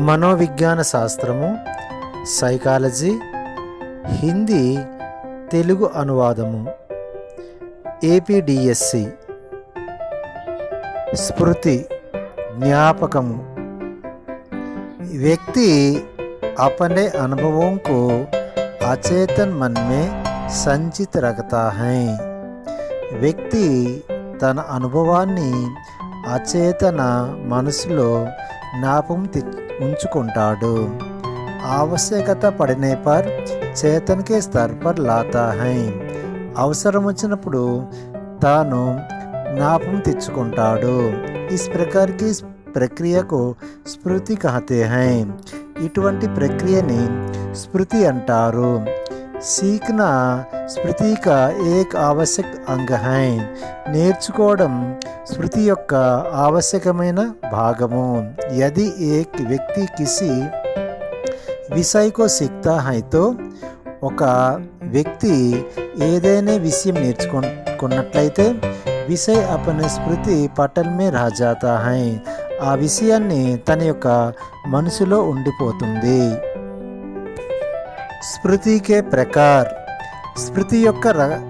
మనోవిజ్ఞాన శాస్త్రము సైకాలజీ హిందీ తెలుగు అనువాదము ఏపీడిఎస్సి స్మృతి జ్ఞాపకము వ్యక్తి अपने अनुभवों को अचेतन मन में సంచిత రఖతా హై వ్యక్తి తన అనుభవాన్ని అచేతన మనసులో జ్ఞాపం తె ఉంచుకుంటాడు. ఆవశ్యకత పడనే పర్ చేతన్ కే స్తర్ పర్ లాతా హై. అవసరం వచ్చినప్పుడు తాను జ్ఞాపం తెచ్చుకుంటాడు. ఇస్ ప్రకార్కి ప్రక్రియకు స్మృతి కహతే హై. ఇటువంటి ప్రక్రియని స్మృతి అంటారు. సీఖన స్మృతి ఏక్ ఆవశ్యక్ అంగ హై నేర్చుకోవడం స్మృతి యొక్క ఆవశ్యకమైన భాగము. యది ఏక్ వ్యక్తి కిసి విషయకో సిక్తా హై తో ఒక వ్యక్తి ఏదైనా విషయం నేర్చుకున్నట్లయితే విషయ అపన స్మృతి పటల్ మే హై ఆ విషయాన్ని తన యొక్క మనసులో ఉండిపోతుంది. స్మృతికే ప్రకార్. స్మృతి యొక్క ర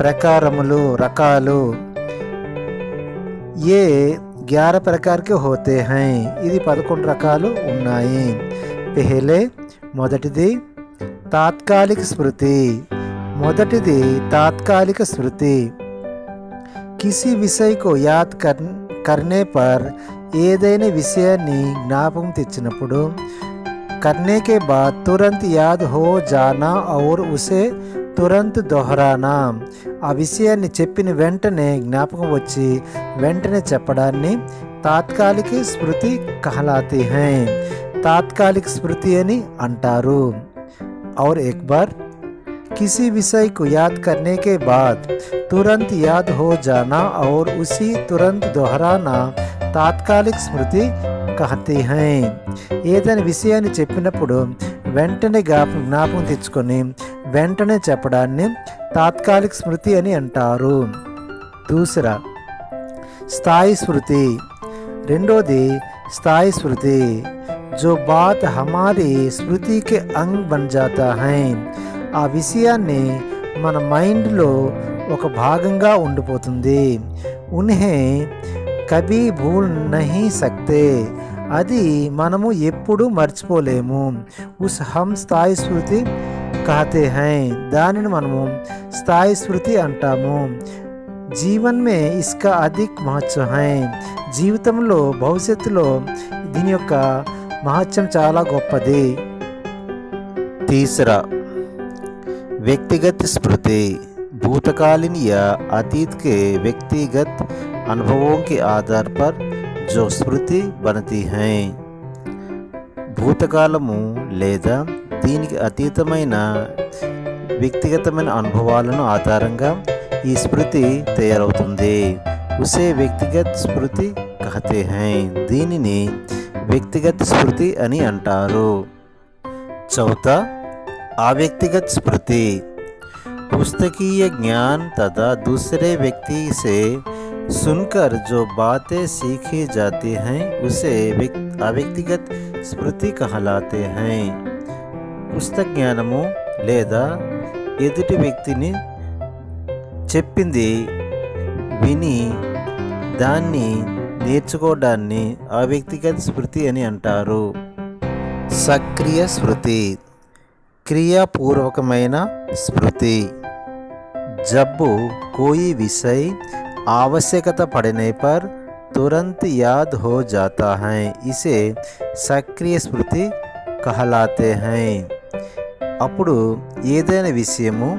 ప్రకారములు రకాలు ఏ గ్యార ప్రకార్కి హోతే హై. ఇది పదకొండు రకాలు ఉన్నాయి. పెహలే మొదటిది తాత్కాలిక స్మృతి. మొదటిది తాత్కాలిక స్మృతి. కిసి విషయకు యాద్ కర్ కర్నే పర్ ఏదైనా విషయాన్ని జ్ఞాపకం తెచ్చినప్పుడు करने के बाद तुरंत याद हो जाना और उसे తురంత్ దొహరానా ఆ విషయాన్ని చెప్పిన వెంటనే జ్ఞాపకం వచ్చి వెంటనే చెప్పడాన్ని తాత్కాలిక స్మృతి కహలాతి హై తాత్కాలిక స్మృతి అని అంటారు और एक बार किसी विषय को याद करने के बाद तुरंत याद हो जाना और उसी तुरंत दोहराना తాత్కాలిక స్మృతి కహతి హై ఏదైనా విషయాన్ని చెప్పినప్పుడు వెంటనే జ్ఞాపం జ్ఞాపకం తెచ్చుకొని వెంటనే చెప్పడాన్ని తాత్కాలిక స్మృతి అని అంటారు దూసరా స్థాయి స్మృతి రెండోది స్థాయి స్మృతి जो बात हमारी స్మృతి के अंग बन जाता है ఆ విషయాన్ని మన మైండ్లో ఒక భాగంగా ఉండిపోతుంది ఉన్హే కభీ భూల్ నహీ సక్తే అది మనము ఎప్పుడు మర్చిపోలేము ఉస్ హమ్ స్థాయి స్మృతి కహతే హై దానిని మనము స్థాయి స్మృతి అంటాము జీవన్ మే ఇస్కా అధిక్ మహత్వం హై జీవితంలో భవిష్యత్తులో దీని యొక్క మహత్యం చాలా గొప్పది तीसरा व्यक्तिगत स्मृति भूतकालीन या अतीत के व्यक्तिगत अनुभवों के आधार पर जो स्मृति बनती हैं భూతకాలము లేదా దీనికి అతీతమైన వ్యక్తిగతమైన అనుభవాలను ఆధారంగా ఈ స్మృతి తయారవుతుంది ఉసే వ్యక్తిగత స్మృతి కహతే హై దీనిని వ్యక్తిగత స్మృతి అని అంటారు चौथा अव्यक्तिगत स्मृति पुस्तकीय ज्ञान तथा दूसरे व्यक्ति से सुनकर जो बातें सीखी जाती हैं उसे अव्यक्तिगत स्मृति कहलाते हैं పుస్తక జ్ఞానము లేదా ఎదుటి వ్యక్తిని చెప్పింది విని దాన్ని నేర్చుకోవడాన్ని అవ్యక్తిగత స్మృతి అని అంటారు సక్రియ స్మృతి క్రియాపూర్వకమైన స్మృతి జబ్బు కోయి విషయ్ आवश्यकता पड़ने पर तुरंत याद हो जाता है इसे సక్రియ స్మృతి కహలాతే హై అప్పుడు ఏదైనా విషయము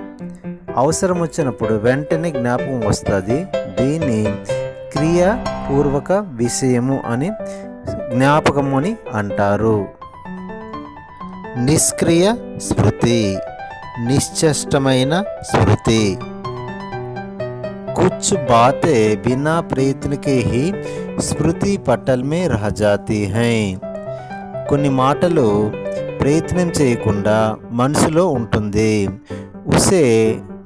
అవసరం వచ్చినప్పుడు వెంటనే జ్ఞాపకం వస్తుంది దీన్ని క్రియాపూర్వక విషయము అని జ్ఞాపకము అని అంటారు నిష్క్రియ స్మృతి నిశ్చష్టమైన స్మృతి कुछ बातें बिना प्रयत्न के ही స్మృతి పటల్ మే రహ జాతి హై కొన్ని మాటలు ప్రయత్నం చేయకుండా మనసులో ఉంటుంది ఉసే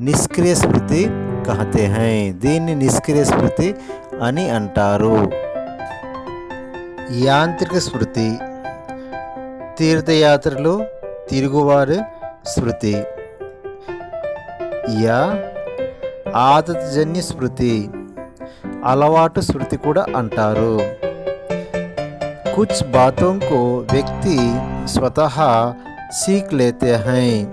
నిష్క్రియ స్మృతి కహతే హై దీన్ని నిష్క్రియ స్మృతి అని అంటారు యాంత్రిక స్మృతి తీర్థయాత్రలు తిరుగువారు స్మృతి యా ఆదతజన్య స్మృతి. అలవాటు స్మృతి కూడా అంటారు. కుచ్ బాతోं వ్యక్తి స్వతహా సీక్ లేతే హై.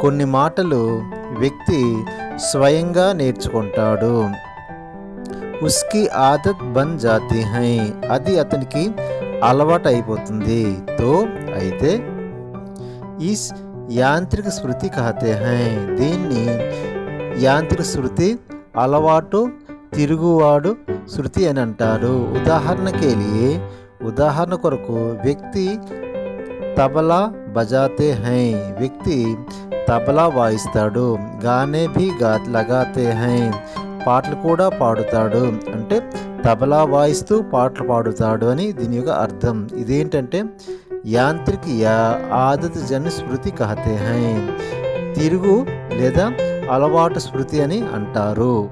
కొన్ని మాటలు వ్యక్తి స్వయంగా నేర్చుకుంటాడు. ఉస్కి ఆదత్ బన్ జాతి హై. అది అతనికి అలవాటు అయిపోతుంది. తో అయితే ఈ యాంత్రిక స్మృతి కహతే హై. దీన్ని యాంత్రిక స్మృతి అలవాటు తిరుగువాడు శృతి అని అంటారు. ఉదాహరణకి ఉదాహరణ కొరకు వ్యక్తి తబలా బజాతే హై వ్యక్తి తబలా వాయిస్తాడు గానే భీ గా లగాతే హై పాటలు కూడా పాడుతాడు. అంటే తబలా వాయిస్తూ పాటలు పాడుతాడు అని దీని యొక్క అర్థం. ఇదేంటంటే యాంత్రిక యా ఆదత జన్ స్మృతి కహతే హై తిరుగు లేదా అలవాటు స్మృతి అని అంటారు.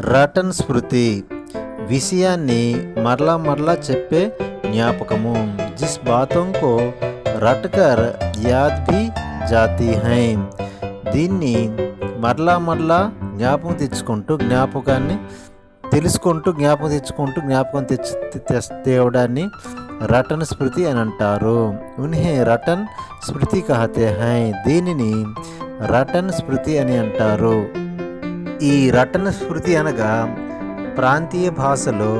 రటన్ స్మృతి విషయాన్ని మరలా మరలా చెప్పే జ్ఞాపకము. జిస్ బాతోं కో రట్కర్ యాద్ భీ జాతి హై. దీన్ని మరలా మరలా జ్ఞాపకం తెచ్చుకుంటూ జ్ఞాపకాన్ని తెలుసుకుంటూ జ్ఞాపకం తెచ్చుకుంటూ జ్ఞాపకం తెచ్చి తేవడాన్ని రటన్ స్మృతి అని అంటారు. ఉన్హే రటన్ స్మృతి కహతే హై. దీనిని రటన్ స్మృతి అని అంటారు ఈ రటన స్మృతి అనగా ప్రాంతీయ భాషలో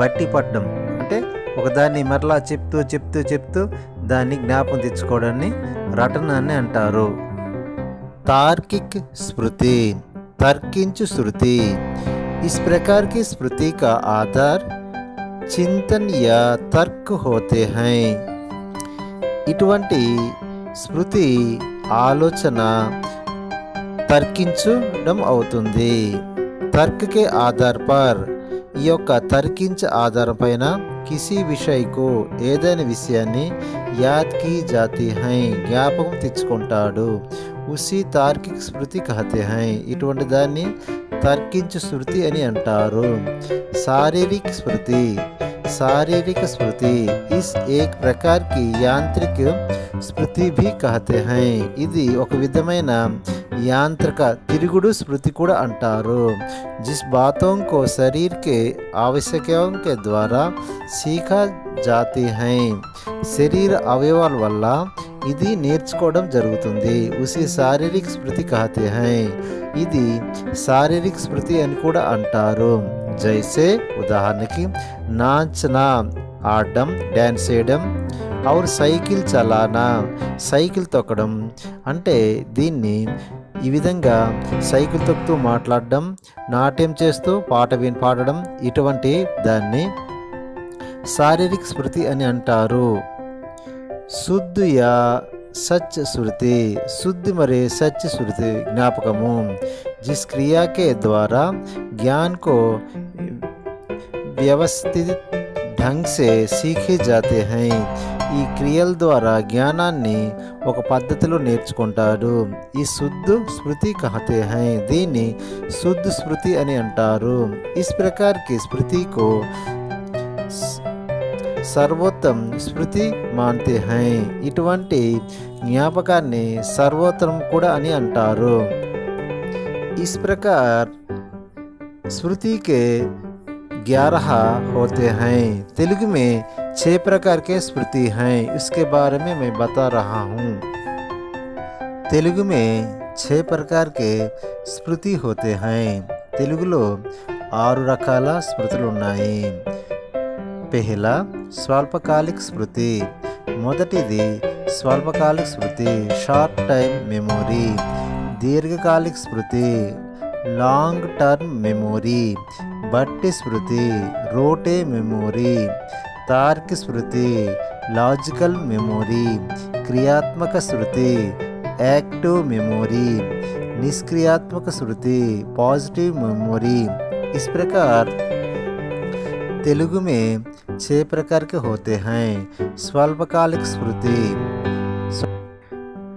బట్టి పట్టడం అంటే ఒకదాన్ని మరలా చెప్తూ చెప్తూ చెప్తూ దాన్ని జ్ఞాపకం తెచ్చుకోవడాన్ని రటన అని అంటారు తార్కిక్ స్మృతి తర్కించు శృతి इस प्रकार की स्मृति का आधार चिंतन या तर्क होते हैं ఇటువంటి స్మృతి ఆలోచన తర్కించడం అవుతుంది. తర్కకే ఆధార్ పర్. ఈ యొక్క తర్కించ ఆధారపైన కిసి విషయకు ఏదైనా విషయాన్ని యాద్కి జాతి హై జ్ఞాపకం తెచ్చుకుంటాడు. ఉసి తార్కిక స్మృతి కహతే హై. ఇటువంటి దాన్ని తర్కించు స్మృతి అని అంటారు. శారీరక స్మృతి. శారీరక స్మృతి ఇస్ ఏక్ ప్రకార్కి యాంత్రిక స్మృతి భీ కహతే హై. ఇది ఒక విధమైన యాంత్రిక తిరుగుడు స్మృతి కూడా అంటారు. జిస్ బాతోం కో శరీర్ కే కే ద్వారా సీఖ జాతి హై. శరీర అవయవాల వల్ల ఇది నేర్చుకోవడం జరుగుతుంది. ఉసి శారీరక స్మృతి కహతే హై. ఇది శారీరక స్మృతి అని కూడా అంటారు. జైసే ఉదాహరణకి నాచనా ఆడడం డ్యాన్స్ చేయడం ఆర్ సైకిల్ చలానా సైకిల్ తొక్కడం అంటే దీన్ని ఈ విధంగా సైకిల్ తొక్కుతూ మాట్లాడడం నాట్యం చేస్తూ పాట విని పాడడం ఇటువంటి దాన్ని శారీరక స్మృతి అని అంటారు శుద్ధ యా సచ్ స్మృతి శుద్ధి మరి సచ్ స్మృతి జ్ఞాపకము जिस क्रिया के द्वारा ज्ञान को వ్యవస్థిత ढंग से सीखे जाते हैं ఈ క్రియల ద్వారా జ్ఞానాన్ని ఒక పద్ధతిలో నేర్చుకుంటారు ఈ శుద్ధ స్మృతి కహతే హై దీన్ని శుద్ధ స్మృతి అని అంటారు. ఇస్ ప్రకారకి స్మృతికు సర్వోత్తం స్మృతి మాన్తే హై ఇటువంటి జ్ఞాపకాన్ని సర్వోత్తరం కూడా అని అంటారు. ఇస్ ప్రకార్ స్మృతికే ग्यारह होते हैं तेलुगु में छह प्रकार के स्मृति हैं इसके बारे में मैं बता रहा हूँ तेलुगु में छह प्रकार के స్మృతి होते हैं తెలుగులో ఆరు రకాల స్మృతులు ఉన్నాయి పెహలా స్వల్పకాలిక స్మృతి మొదటిది స్వల్పకాలిక స్మృతి షార్ట్ టైం మెమొరీ దీర్ఘకాలిక స్మృతి లాంగ్ టర్మ్ మెమొరీ भट्ट स्मृति, रोटे मेमोरी, तार्क स्मृति, लॉजिकल मेमोरी, क्रियात्मक स्मृति, एक्टिव मेमोरी, निष्क्रियात्मक स्मृति, पॉजिटिव मेमोरी, इस प्रकार। तेलुगु में छः प्रकार के होते हैं, स्वल्पकालिक स्मृति।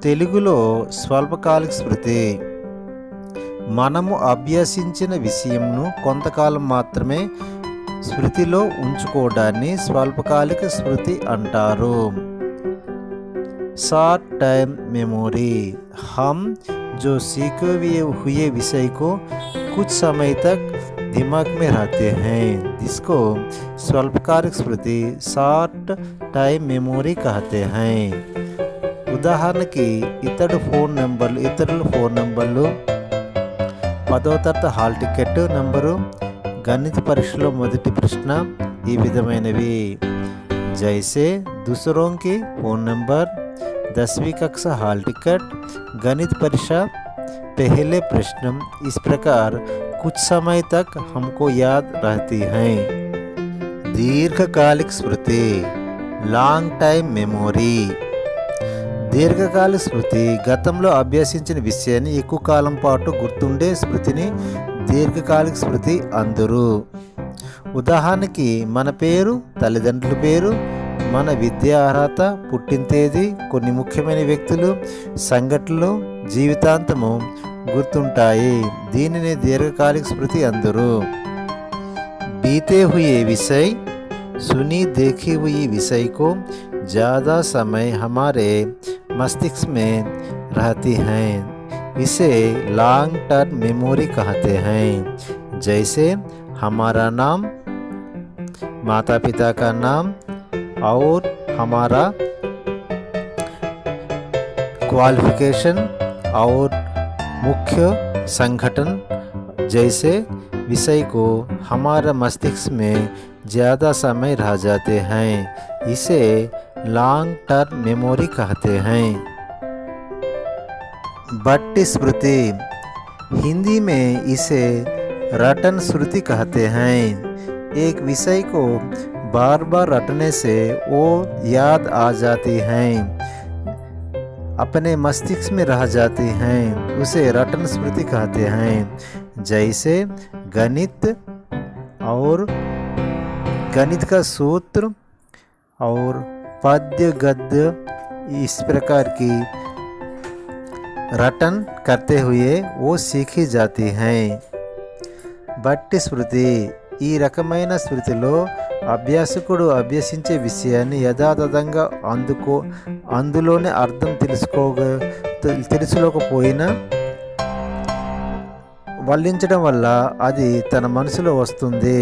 तेलुगु स्वल्पकालिक स्मृति। మనము అభ్యసించిన విషయంను కొంతకాలం మాత్రమే స్మృతిలో ఉంచుకోవడాన్ని స్వల్పకాలిక స్మృతి అంటారు शॉर्ट टाइम मेमोरी हम जो सीखे हुए हुए विषय को कुछ समय तक दिमाग में रहते हैं जिसको स्वल्पकालिक स्मृति షార్ట్ టైం మెమొరీ कहते हैं ఉదాహరణకి ఇతడు ఫోన్ నెంబర్లు ఇతరుల ఫోన్ నెంబర్లు పదో తరగతి హాల్ టికెట్ నెంబరు గణిత పరీక్షలో మొదటి ప్రశ్న ఈ విధమైనవి జైసే दूसरों की फोन नंबर दसवीं कक्षा हाल टिकट गणित परीक्षा पहले प्रश्न इस प्रकार कुछ समय तक हमको याद रहती हैं दीर्घकालिक स्मृति లాంగ్ టైం మెమొరీ దీర్ఘకాల స్మృతి గతంలో అభ్యసించిన విషయాన్ని ఎక్కువ కాలం పాటు గుర్తుండే స్మృతిని దీర్ఘకాలిక స్మృతి అందరు ఉదాహరణకి మన పేరు తల్లిదండ్రుల పేరు మన విద్యా అర్హత పుట్టిన తేదీ కొన్ని ముఖ్యమైన వ్యక్తులు సంఘటనలు జీవితాంతము గుర్తుంటాయి దీనిని దీర్ఘకాలిక స్మృతి అందరు बीते हुए विषय सुनी देखी हुई विषय को ज़्यादा समय हमारे मस्तिष्क में रहती हैं। इसे लॉन्ग टर्म मेमोरी कहते हैं। जैसे हमारा नाम माता पिता का नाम और हमारा क्वालिफिकेशन और मुख्य संगठन जैसे विषय को हमारा मस्तिष्क में ज़्यादा समय रह जाते हैं। इसे लॉन्ग टर्म मेमोरी कहते हैं। बट्टी स्मृति हिंदी में इसे रटन स्मृति कहते हैं। एक विषय को बार बार रटने से वो याद आ जाती हैं। अपने मस्तिष्क में रह जाती हैं। उसे रटन स्मृति कहते हैं। जैसे गणित और गणित का सूत्र और पद्य गद्य इस प्रकार की रटन करते हुए वो सीखी जाती हैं బట్టి స్మృతి ఈ రకమైన స్మృతిలో అభ్యాసకుడు అభ్యసించే విషయాన్ని యథాతథంగా అందుకో అందులోనే అర్థం తెలుసుకోగ తెలుసుకోకపోయినా వల్లించడం వల్ల అది తన మనసులో వస్తుంది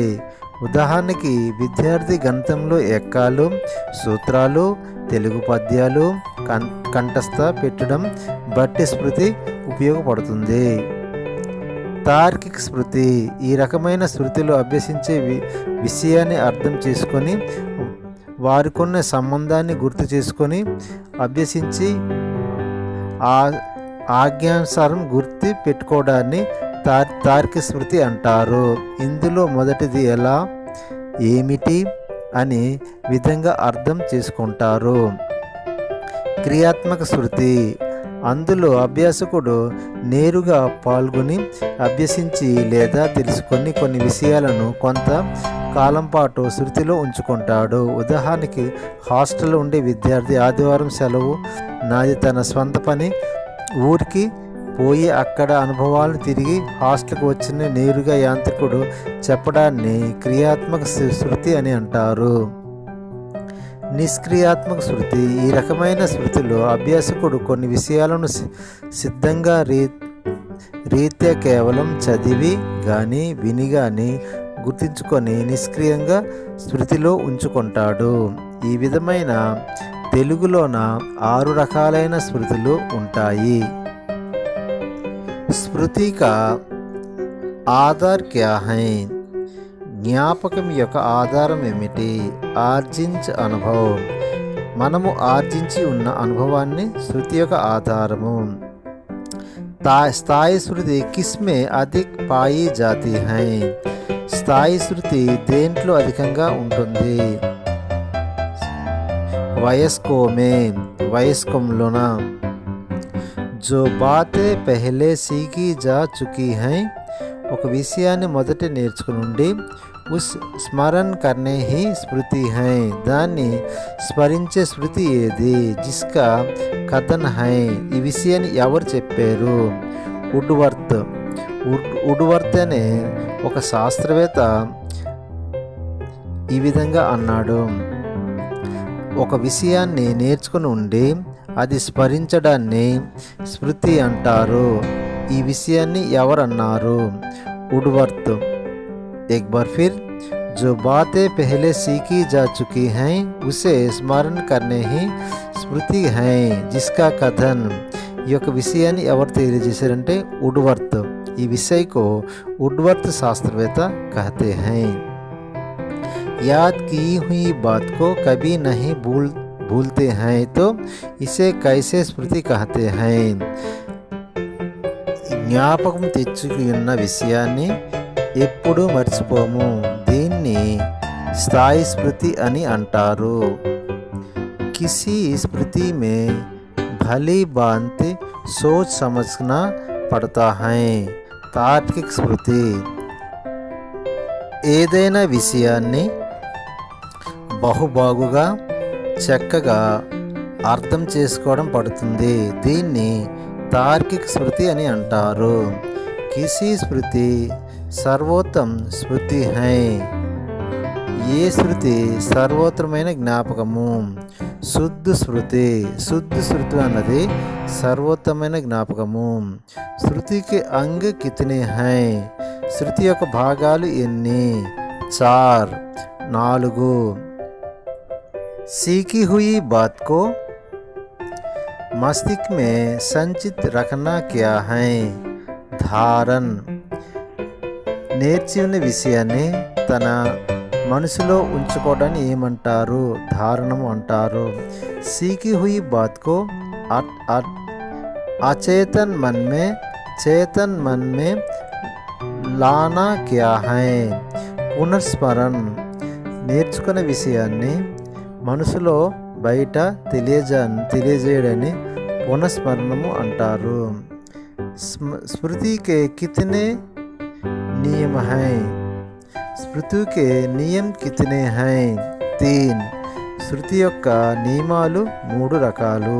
ఉదాహరణకి విద్యార్థి గణితంలో ఎక్కాలు సూత్రాలు తెలుగు పద్యాలు కం కంఠస్థ పెట్టడం బట్టి స్మృతి ఉపయోగపడుతుంది. తార్కిక స్మృతి ఈ రకమైన స్మృతిలో అభ్యసించే వి విషయాన్ని అర్థం చేసుకొని వారికున్న సంబంధాన్ని గుర్తు చేసుకొని అభ్యసించి ఆ ఆజ్ఞానుసారం గుర్తు పెట్టుకోవడాన్ని తార్ తార్కి స్మృతి అంటారు. ఇందులో మొదటిది ఎలా? ఏమిటి? అని విధంగా అర్థం చేసుకుంటారు. క్రియాత్మక శృతి అందులో అభ్యాసకుడు నేరుగా పాల్గొని అభ్యసించి లేదా తెలుసుకొని కొన్ని విషయాలను కొంత కాలం పాటు శృతిలో ఉంచుకుంటాడు. ఉదాహరణకి హాస్టల్లో ఉండే విద్యార్థి ఆదివారం సెలవు నాది తన స్వంత పని ఊరికి పోయి అక్కడ అనుభవాలు తిరిగి హాస్టల్కి వచ్చిన నేరుగా యాంత్రికుడు చెప్పడాన్ని క్రియాత్మక శృతి అని అంటారు. నిష్క్రియాత్మక శృతి ఈ రకమైన శృతిలో అభ్యాసకుడు కొన్ని విషయాలను సిద్ధంగా రీ రీత్యా కేవలం చదివి కానీ విని కానీ గుర్తించుకొని నిష్క్రియంగా స్మృతిలో ఉంచుకుంటాడు. ఈ విధమైన తెలుగులోన ఆరు రకాలైన స్మృతులు ఉంటాయి. స్మృతి కా ఆధార్ క్యా హై జ్ఞాపకం యొక్క ఆధారం ఏమిటి? ఆర్జించ అనుభవం. మనము ఆర్జించి ఉన్న అనుభవాన్ని శృతి యొక్క ఆధారము. తా స్థాయి శృతి కిస్మే అధిక్ పాయి జాతి హై. స్థాయి శృతి దేంట్లో అధికంగా ఉంటుంది? వయస్కోమే వయస్కంలోన? జో బాతే పెహలే సీకి జా చుకీ హై ఒక విషయాన్ని మొదట నేర్చుకుని ఉస్ స్మరణ కర్నే హి స్మృతి హై దాన్ని స్మరించే స్మృతి ఏది జిస్కా కథన్ హై ఈ విషయాన్ని ఎవరు చెప్పారు ఉడ్వర్త్ ఉడ్వర్త్ అనే ఒక శాస్త్రవేత్త ఈ విధంగా అన్నాడు ఒక విషయాన్ని నేర్చుకుని ఉండి అది స్మరించడాన్ని స్మృతి అంటారు ఈ విషయాన్ని ఎవరన్నారు ఉడ్వర్త్ एक बार फिर जो बातें पहले सीखी जा चुकी हैं उसे स्मरण करने ही స్మృతి హై జిస్కా కథన్ ఈ యొక్క విషయాన్ని ఎవరు తెలియజేశారంటే ఉడ్వర్త్ ఈ విషయకు ఉడ్వర్త్ శాస్త్రవేత్త कहते हैं याद की हुई बात को कभी नहीं भूल भूलते हैं तो इसे कैसे स्मृति कहते हैं? జ్ఞాపకం తెచ్చుకున్న విషయాన్ని ఎప్పుడూ మర్చిపోము. దీన్ని స్థాయి స్మృతి అని అంటారు. కిసి స్మృతి మే భలి భాంతి సోచ్ समझना పడతా హై. తార్కిక స్మృతి. ఏదైనా విషయాన్ని బహుబాగుగా చక్కగా అర్థం చేసుకోవడం పడుతుంది. దీన్ని తార్కిక స్మృతి అని అంటారు. కిసి స్మృతి సర్వోత్తం స్మృతి హై. ఏ స్మృతి సర్వోత్తమైన జ్ఞాపకము? శుద్ధ స్మృతి. శుద్ధ శృతి అన్నది సర్వోత్తమైన జ్ఞాపకము. శృతికి అంగ్ కితనే హై. శృతి యొక్క భాగాలు ఎన్ని? చార్. నాలుగు. सीखी हुई बात को मस्तिष्क में संचित रखना क्या है ధారన్ నేర్చి ఉన్న విషయాన్ని తన మనసులో ఉంచుకోవడాన్ని ఏమంటారు ధారణం అంటారు సీకి హుయి బాత్ కో అట్ అట్ అచేతన్ मन में चेतन मन में లానా క్యా హై పునర్స్మరణ నేర్చుకున్న విషయాన్ని మనసులో బయట తెలియజా తెలియజేయడని పునఃస్మరణము అంటారు స్మృతికే కితనే నియమ హై స్మృతి కే నియం కితనే హై తీన్ శృతి యొక్క నియమాలు మూడు రకాలు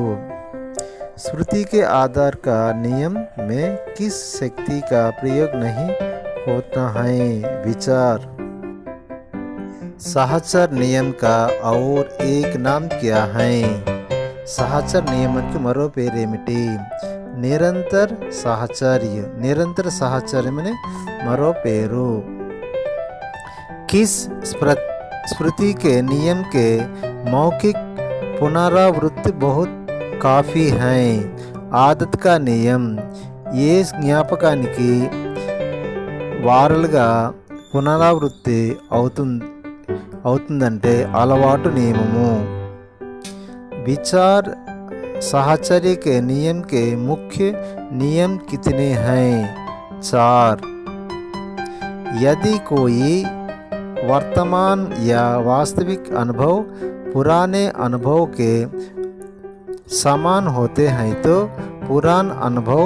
श्रुति के आधार का नियम में किस शक्ति का प्रयोग नहीं होता है विचार सहचर नियम का और एक नाम क्या है సహచర నియమానికి మరో పేరేమిటి నిరంతర సహచర్య నిరంతర సహచర్యమని మరో పేరు किस स्मृ- स्मृति के नियम के मौखिक पुनरावृत्ति बहुत काफ़ी हैं ఆదత్ కా నియం ఏ జ్ఞాపకానికి వారలుగా పునరావృత్తి అవుతుంది అవుతుందంటే అలవాటు నియమము विचार साहचर्य के नियम के मुख्य नियम कितने हैं चार यदि कोई वर्तमान या वास्तविक अनुभव पुराने अनुभव के समान होते हैं तो पुरान अनुभव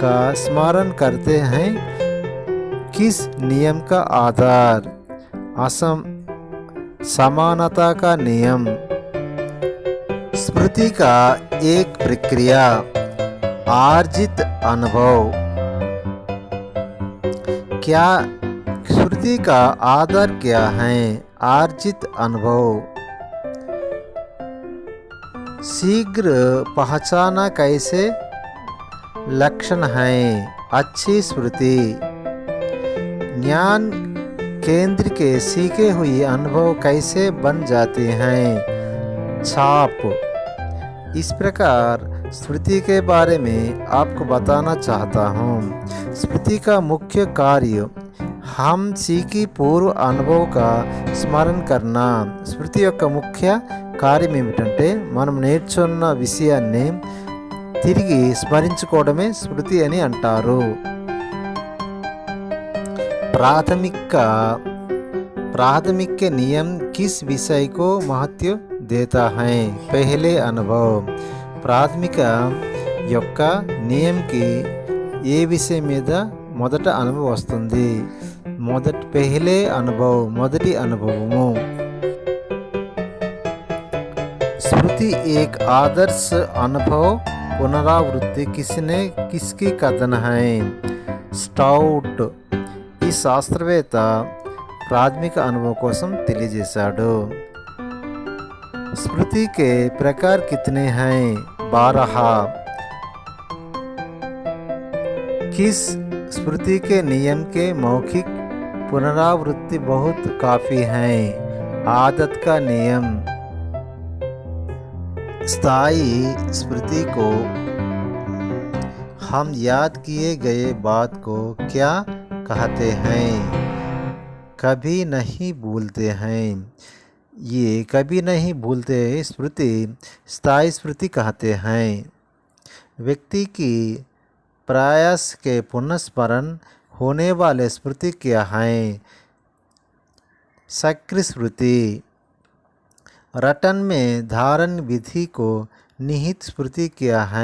का स्मरण करते हैं किस नियम का आधार असम समानता का नियम। स्मृति का एक प्रक्रिया, आर्जित अनुभव। क्या स्मृति का आधार क्या है? आर्जित अनुभव। शीघ्र पहचाना कैसे? लक्षण है। अच्छी स्मृति। ज्ञान केंद्र के सीखे हुए अनुभव कैसे बन जाते हैं छाप इस प्रकार स्मृति के बारे में आपको बताना चाहता हूँ स्मृति का मुख्य कार्य हम सीखी पूर्व अनुभव का స్మరణ కర్నా స్మృతి యొక్క ముఖ్య కార్యం ఏమిటంటే మనం నేర్చున్న విషయాన్ని తిరిగి స్మరించుకోవడమే స్మృతి అని అంటారు ప్రాథమిక प्राथमिक नियम किस विषय को महत्व देता है पहले अनुभव ప్రాథమిక యొక్క నియంకి ఏ విషయం మీద మొదట అనుభవం వస్తుంది మొదటి పెహలే అనుభవం మొదటి అనుభవము स्मृति एक आदर्श अनुभव पुनरावृत्ति किसने किसकी कथन है स्टाउट ఈ శాస్త్రవేత్త ప్రాథమిక అనుభవం కోసం తెలియజేశాడు स्मृति के प्रकार कितने हैं बारह किस स्मृति के नियम के मौखिक पुनरावृत्ति बहुत काफी हैं आदत का नियम स्थायी स्मृति को हम याद किए गए बात को क्या कहते हैं, कभी नहीं भूलते हैं। ये कभी नहीं भूलते स्मृति, स्थायी स्मृति कहते हैं। व्यक्ति की प्रयास के पुनस्मरण होने वाले स्मृति क्या हैं? सक्रिय स्मृति, रटन में धारण विधि को निहित स्मृति क्या है?